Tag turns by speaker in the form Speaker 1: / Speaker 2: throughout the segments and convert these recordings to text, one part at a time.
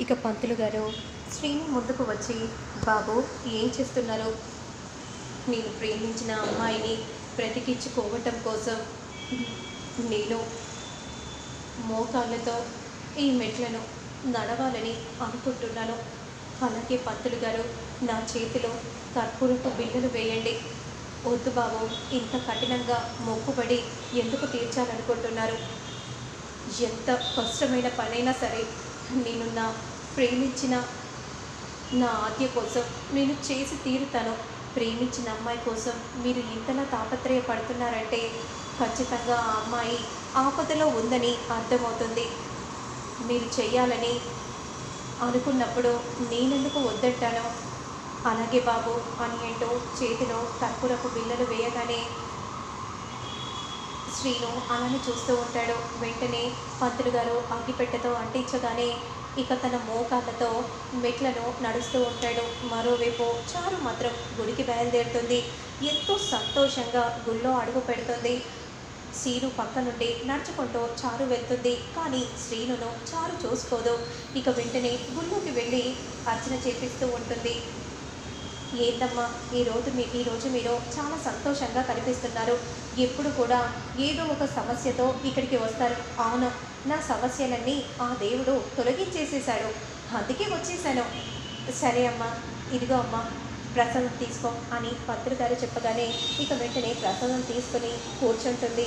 Speaker 1: ఇక పంతులు గారు శ్రీని ముందుకు వచ్చి బాబు ఏం చేస్తున్నారు? నేను ప్రేమించిన అమ్మాయిని బ్రతికించుకోవటం కోసం నేను మోకాళ్ళతో ఈ మెట్లను నడవాలని అనుకుంటున్నాను. అలాగే పంతులు గారు నా చేతిలో కర్పూరపు బిల్లులు వేయండి. వద్దు బాబు ఇంత కఠినంగా మొక్కుబడి ఎందుకు తీర్చాలనుకుంటున్నారు? ఎంత కష్టమైన పనైనా సరే నేను నా ప్రేమించిన నా ఆద్య కోసం నేను చేసి తీరుతాను. ప్రేమించిన అమ్మాయి కోసం మీరు ఇంతలా తాపత్రయపడుతున్నారంటే ఖచ్చితంగా ఆ అమ్మాయి ఆపదలో ఉందని అర్థమవుతుంది. మీరు చేయాలని అనుకున్నప్పుడు నేనెందుకు వద్దంటాను? అలాగే బాబు అని అంటూ చేతిలో కర్పూరపు బిళ్ళలు వేయగానే శ్రీను అలానే చూస్తూ ఉంటాడు. వెంటనే పంతులు గారు అగ్గిపెట్టెతో అంటించగానే ఇక తన మోకాళ్ళతో మెట్లను నడుస్తూ ఉంటాడు. మరోవైపు చారు మాత్రం గుడికి బయలుదేరుతుంది. ఎంతో సంతోషంగా గుళ్ళో అడుగు పెడుతుంది. శ్రీను పక్క నుండి నడుచుకుంటూ చారు వెళ్తుంది. కానీ శ్రీనును చారు చూసుకోదు. ఇక వెంటనే గుళ్ళోకి వెళ్ళి అర్చన చేపిస్తూ ఉంటుంది. ఏంటమ్మా ఈరోజు మీ ఈరోజు మీరు చాలా సంతోషంగా కనిపిస్తున్నారు. ఎప్పుడు కూడా ఏదో ఒక సమస్యతో ఇక్కడికి వస్తారు. అవును నా సమస్యలన్నీ ఆ దేవుడు తొలగించేసేసాడు అందుకే వచ్చేసాను సరే అమ్మా ఇదిగో అమ్మా ప్రసాదం తీసుకో అని పత్రికారు గారు చెప్పగానే ఇక వెంటనే ప్రసాదం తీసుకొని కూర్చుంటుంది.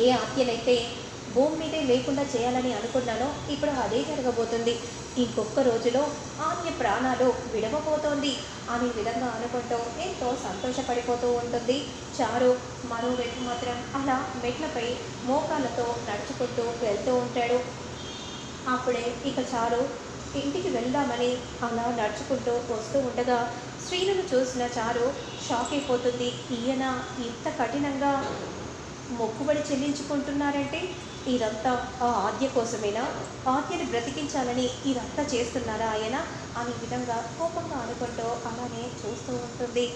Speaker 1: ఏ ఆత్యనైతే భూమి మీదే లేకుండా చేయాలని అనుకున్నానో ఇప్పుడు అదే జరగబోతుంది. ఇంకొక రోజులో ఆమె ప్రాణాలు విడవబోతోంది. అనే విధంగా అనుకుంటూ ఎంతో సంతోషపడిపోతూ ఉంటుంది. చారు మరోవైపు మాత్రం అలా మెట్లపై మోకాళ్ళతో నడుచుకుంటూ వెళ్తూ ఉంటాడు. అప్పుడే ఇక చారు ఇంటికి వెళ్దామని అలా నడుచుకుంటూ వస్తూ ఉండగా స్త్రీలను చూసిన చారు షాక్ అయిపోతుంది. ఈయన ఇంత కఠినంగా మొక్కుబడి చెల్లించుకుంటున్నారంటే ఇదంతా ఆ ఆద్య కోసమేనా? ఆద్యని బ్రతికించాలని ఇదంతా చేస్తున్నారా ఆయన? అనే విధంగా కోపంగా అనుకుంటూ అలానే చూస్తూ ఉంటుంది.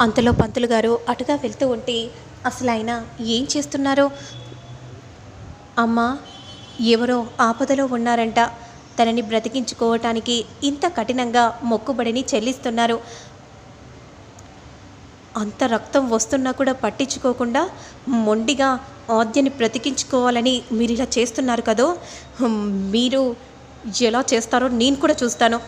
Speaker 1: అంతలో పంతులు గారు అటుగా వెళ్తూ ఉంటే అసలు ఆయన ఏం చేస్తున్నారో? అమ్మ ఎవరో ఆపదలో ఉన్నారంట. తనని బ్రతికించుకోవటానికి ఇంత కఠినంగా మొక్కుబడిని చెల్లిస్తున్నారు. అంత రక్తం వస్తున్నా కూడా పట్టించుకోకుండా మొండిగా ఆద్యని బ్రతికించుకోవాలని మీరు ఇలా చేస్తున్నారు కదో? మీరు ఎలా చేస్తారో నేను కూడా చూస్తాను.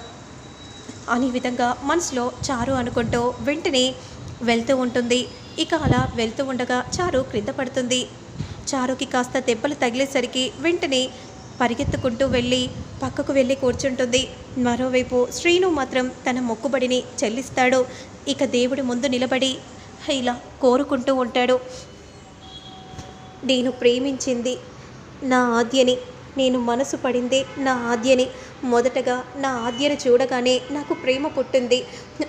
Speaker 1: అనే విధంగా మనసులో చారు అనుకుంటూ వెంటనే వెళ్తూ ఉంటుంది. ఇక అలా వెళ్తూ ఉండగా చారు క్రింద పడుతుంది. చారుకి కాస్త దెబ్బలు తగిలేసరికి వెంటనే పరిగెత్తుకుంటూ వెళ్ళి పక్కకు వెళ్ళి కూర్చుంటుంది. మరోవైపు శ్రీను మాత్రం తన మొక్కుబడిని చెల్లిస్తాడు. ఇక దేవుడి ముందు నిలబడి ఇలా కోరుకుంటూ ఉంటాడు. నేను ప్రేమించింది నా ఆద్యని నేను మనసు పడింది నా ఆద్యని. మొదటగా నా ఆద్యని చూడగానే నాకు ప్రేమ పుట్టింది.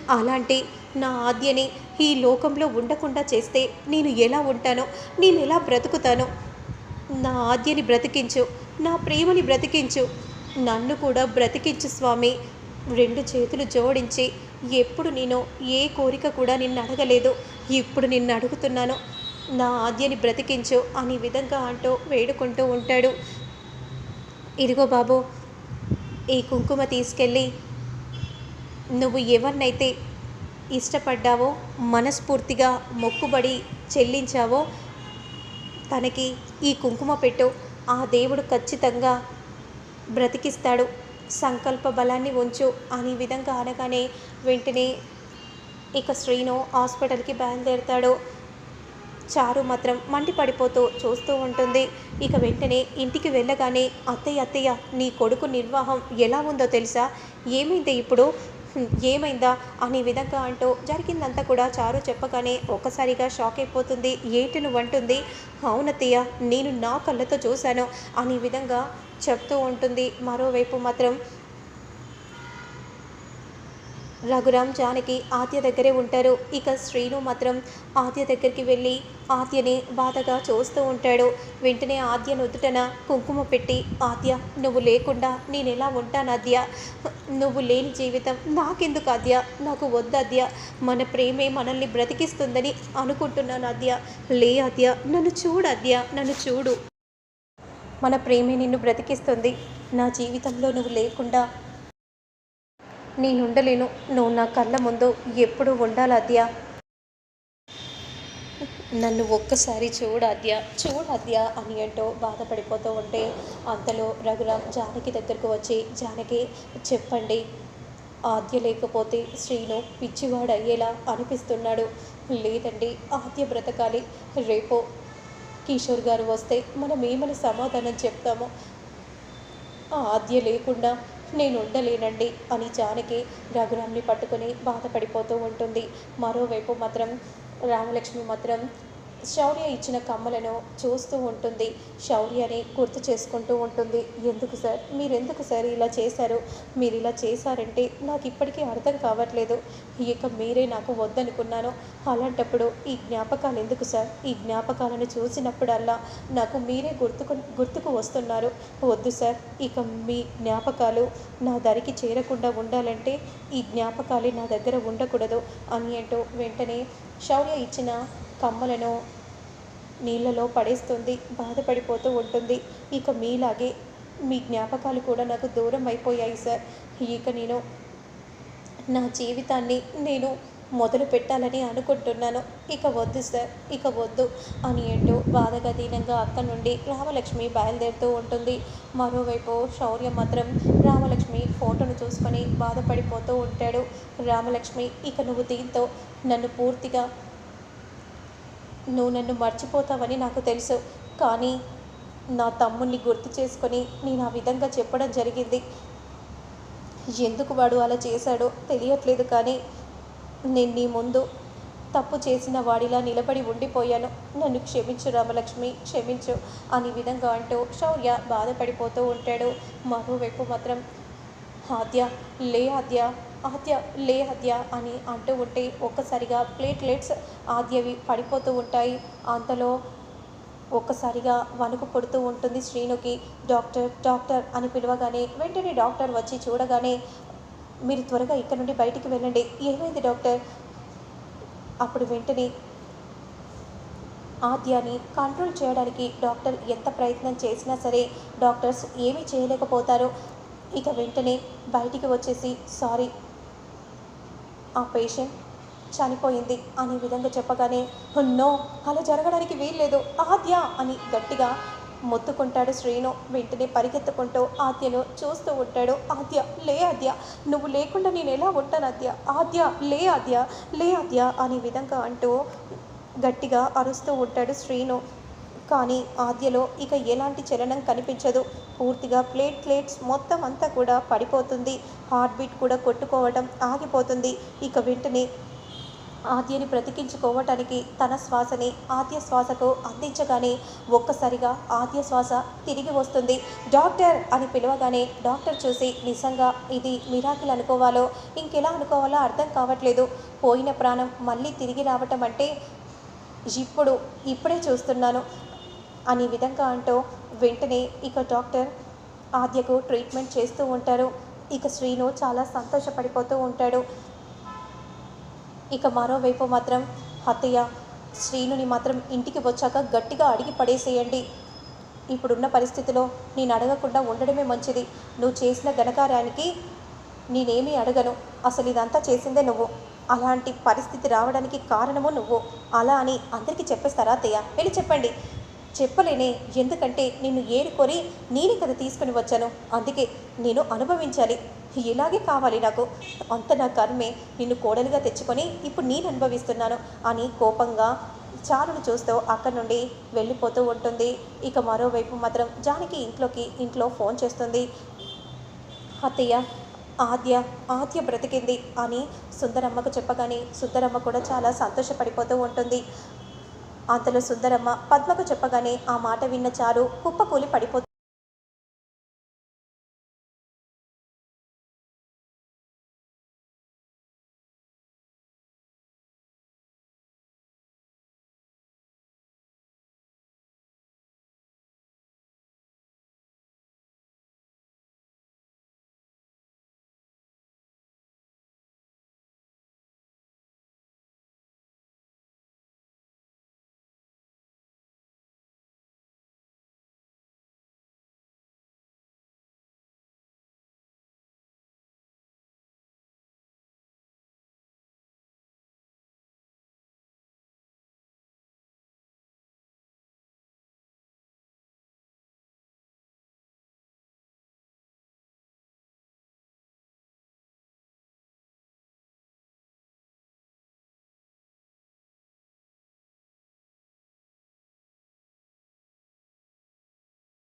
Speaker 1: అలాంటి నా ఆద్యని ఈ లోకంలో ఉండకుండా చేస్తే నేను ఎలా ఉంటానో? నేను ఎలా బ్రతుకుతాను? నా ఆద్యని బ్రతికించు నా ప్రేమని బ్రతికించు నన్ను కూడా బ్రతికించు స్వామి. రెండు చేతులు జోడించి ఎప్పుడు నేను ఏ కోరిక కూడా నిన్ను అడగలేదు. ఇప్పుడు నిన్ను అడుగుతున్నాను. నా ఆద్యని బ్రతికించు అనే విధంగా అంటూ వేడుకుంటూ ఉంటాడు. ఇదిగో బాబు ఈ కుంకుమ తీసుకెళ్ళి నువ్వు ఎవరినైతే ఇష్టపడ్డావో మనస్ఫూర్తిగా మొక్కుబడి చెల్లించావో తనకి ఈ కుంకుమ పెట్టు. ఆ దేవుడు ఖచ్చితంగా బ్రతికిస్తాడు. సంకల్ప బలాన్ని ఉంచు అనే విధంగా అనగానే వెంటనే ఇక శ్రీను హాస్పిటల్కి బయలుదేరుతాడు. చారు మాత్రం మండిపడిపోతూ చూస్తూ ఉంటుంది. ఇక వెంటనే ఇంటికి వెళ్ళగానే అత్తయ్య అత్తయ్య నీ కొడుకు నిర్వాహం ఎలా ఉందో తెలుసా? ఏమైంది ఇప్పుడు? ఏమైందా? అనే విధంగా అంటూ జరిగిందంతా కూడా చారు చెప్పగానే ఒక్కసారిగా షాక్ అయిపోతుంది. ఏంటి నువ్వు అంటుంది అవునత్తయ్య నేను నా కళ్ళతో చూశాను అనే విధంగా చెప్తూ ఉంటుంది. మరోవైపు మాత్రం రఘురామ్ జానకి ఆద్య దగ్గరే ఉంటారు. ఇక శ్రీను మాత్రం ఆద్య దగ్గరికి వెళ్ళి ఆద్యని బాధగా చూస్తూ ఉంటాడు. వెంటనే ఆద్య నుదుటన కుంకుమ పెట్టి ఆద్య నువ్వు లేకుండా నేను ఎలా ఉంటాను ఆద్య? నువ్వు లేని జీవితం నాకెందుకు ఆద్య? నాకు వద్దు ఆద్య. మన ప్రేమే మనల్ని బ్రతికిస్తుందని అనుకుంటున్నాను ఆద్య. లే ఆద్య నన్ను చూడు ఆద్య నన్ను చూడు. మన ప్రేమే నిన్ను బ్రతికిస్తుంది. నా జీవితంలో నువ్వు లేకుండా నేనుండలేను. నువ్వు నా కళ్ళ ముందు ఎప్పుడు ఉండాలి అద్యా నన్ను ఒక్కసారి చూడాద్య చూడాద్య అని అంటూ బాధపడిపోతూ ఉంటే అంతలో రఘురామ్ జానకి దగ్గరకు వచ్చి జానకి చెప్పండి. ఆద్య లేకపోతే శ్రీను పిచ్చివాడు అయ్యేలా అనిపిస్తున్నాడు. లేదండి ఆద్య బ్రతకాలి. రేపో కిషోర్ గారు వస్తే మనం ఏమని సమాధానం చెప్తామో? ఆద్య లేకుండా నేను ఉండలేనండి అని జానకి రఘురామ్ని పట్టుకొని బాధపడిపోతూ ఉంటుంది. మరోవైపు మాత్రం రామలక్ష్మి మాత్రం శౌర్య ఇచ్చిన కమ్మలను చూస్తూ ఉంటుంది. శౌర్యని గుర్తు చేసుకుంటూ ఉంటుంది. ఎందుకు సార్? మీరెందుకు సార్ ఇలా చేశారు? మీరు ఇలా చేశారంటే నాకు ఇప్పటికీ అర్థం కావట్లేదు. ఇక మీరే నాకు వద్దనుకున్నాను. అలాంటప్పుడు ఈ జ్ఞాపకాలు ఎందుకు సార్? ఈ జ్ఞాపకాలను చూసినప్పుడల్లా నాకు మీరే గుర్తుకు గుర్తుకు వస్తున్నారు. వద్దు సార్. ఇక మీ జ్ఞాపకాలు నా దరికి చేరకుండా ఉండాలంటే ఈ జ్ఞాపకాలే నా దగ్గర ఉండకూడదు అని అంటూ వెంటనే శౌర్య ఇచ్చిన కమ్మలను నీళ్ళలో పడేస్తుంది బాధపడిపోతూ ఉంటుంది. ఇక మీలాగే మీ జ్ఞాపకాలు కూడా నాకు దూరం అయిపోయాయి సార్. ఇక నేను నా జీవితాన్ని నేను మొదలు పెట్టాలని అనుకుంటున్నాను. ఇక వద్దు సార్. ఇక వద్దు అని అంటూ బాధగా దీనంగా అక్క నుండి రామలక్ష్మి బయలుదేరుతూ ఉంటుంది. మరోవైపు శౌర్య మాత్రం రామలక్ష్మి ఫోటోను చూసుకొని బాధపడిపోతూ ఉంటాడు. రామలక్ష్మి ఇక నువ్వు దీంతో నన్ను పూర్తిగా నువ్వు నన్ను మర్చిపోతావని నాకు తెలుసు. కానీ నా తమ్ముణ్ణి గుర్తు చేసుకొని నేను ఆ విధంగా చెప్పడం జరిగింది. ఎందుకు వాడు అలా చేశాడో తెలియట్లేదు కానీ నేను నీ ముందు తప్పు చేసిన వాడిలా నిలబడి ఉండిపోయాను. నన్ను క్షమించు రామలక్ష్మి క్షమించు అని విధంగా అంటూ శౌర్య బాధపడిపోతూ ఉంటాడు. మరోవైపు మాత్రం ఆద్య లే ఆద్య ఆద్య లే ఆద్య అని అంటూ ఉంటే ఒక్కసారిగా ప్లేట్లెట్స్ ఆద్యవి పడిపోతూ ఉంటాయి. అంతలో ఒక్కసారిగా వణుకు పుడుతూ ఉంటుంది శ్రీనుకి. డాక్టర్ డాక్టర్ అని పిలవగానే వెంటనే డాక్టర్ వచ్చి చూడగానే మీరు త్వరగా ఇక్కడ నుండి బయటికి వెళ్ళండి. ఏమైంది డాక్టర్? అప్పుడు వెంటనే ఆద్యాన్ని కంట్రోల్ చేయడానికి డాక్టర్ ఎంత ప్రయత్నం చేసినా సరే డాక్టర్స్ ఏమీ చేయలేకపోతారు. ఇక వెంటనే బయటికి వచ్చేసి సారీ ఆ పేషెంట్ చనిపోయింది అనే విధంగా చెప్పగానే నో అలా జరగడానికి వీల్లేదు. ఆద్య అని గట్టిగా మొత్తుకుంటాడు శ్రీను. వెంటనే పరిగెత్తుకుంటూ ఆద్యను చూస్తూ ఉంటాడు. ఆద్య లే ఆద్య నువ్వు లేకుండా నేను ఎలా ఉంటాను ఆద్య? ఆద్య లే ఆద్య లే ఆద్య అనే విధంగా అంటూ గట్టిగా అరుస్తూ ఉంటాడు శ్రీను. కానీ ఆద్యలో ఇక ఎలాంటి చలనం కనిపించదు. పూర్తిగా ప్లేట్లెట్స్ మొత్తం అంతా కూడా పడిపోతుంది. హార్ట్ బీట్ కూడా కొట్టుకోవడం ఆగిపోతుంది. ఇక వెంటనే ఆద్యని బ్రతికించుకోవటానికి తన శ్వాసని ఆద్య శ్వాసకు అందించగానే ఒక్కసారిగా ఆద్య శ్వాస తిరిగి వస్తుంది. డాక్టర్ అని పిలవగానే డాక్టర్ చూసి నిజంగా ఇది మిరాకిల్ అనుకోవాలో? ఇంకెలా అనుకోవాలో అర్థం కావట్లేదు. పోయిన ప్రాణం మళ్ళీ తిరిగి రావటం అంటే ఇప్పుడు ఇప్పుడే చూస్తున్నాను. అనే విధంగా అంటూ వెంటనే ఇక డాక్టర్ ఆద్యకు ట్రీట్మెంట్ చేస్తూ ఉంటారు. ఇక శ్రీను చాలా సంతోషపడిపోతూ ఉంటాడు. ఇక మరోవైపు మాత్రం హత్య శ్రీనుని మాత్రం ఇంటికి వచ్చాక గట్టిగా అడిగి పడేసేయండి. ఇప్పుడున్న పరిస్థితిలో నేను అడగకుండా ఉండడమే మంచిది. నువ్వు చేసిన ఘనకార్యానికి నేనేమీ అడగను. అసలు ఇదంతా చేసిందే నువ్వు. అలాంటి పరిస్థితి రావడానికి కారణము నువ్వు. అలా అని అందరికీ చెప్పేస్తారా అత్తయ్య? వెళ్ళి చెప్పండి. చెప్పలేనే ఎందుకంటే నిన్ను ఏరుకొని నేనే కదా తీసుకుని వచ్చాను. అందుకే నేను అనుభవించాలి. ఇలాగే కావాలి నాకు. అంత నా కర్మే నిన్ను కోడలుగా తెచ్చుకొని ఇప్పుడు నేను అనుభవిస్తున్నాను అని కోపంగా చారును చూస్తూ అక్కడి నుండి వెళ్ళిపోతూ ఉంటుంది. ఇక మరోవైపు మాత్రం జానకి ఇంట్లోకి ఇంట్లో ఫోన్ చేస్తుంది. అత్తయ్య ఆద్య ఆద్య బ్రతికింది అని సుందరమ్మకు చెప్పగానే సుందరమ్మ కూడా చాలా సంతోషపడిపోతూ ఉంటుంది. అంతలో సుందరమ్మ పద్మకు చెప్పగానే ఆ మాట విన్న చారు కుప్పకూలి పడిపోతుంది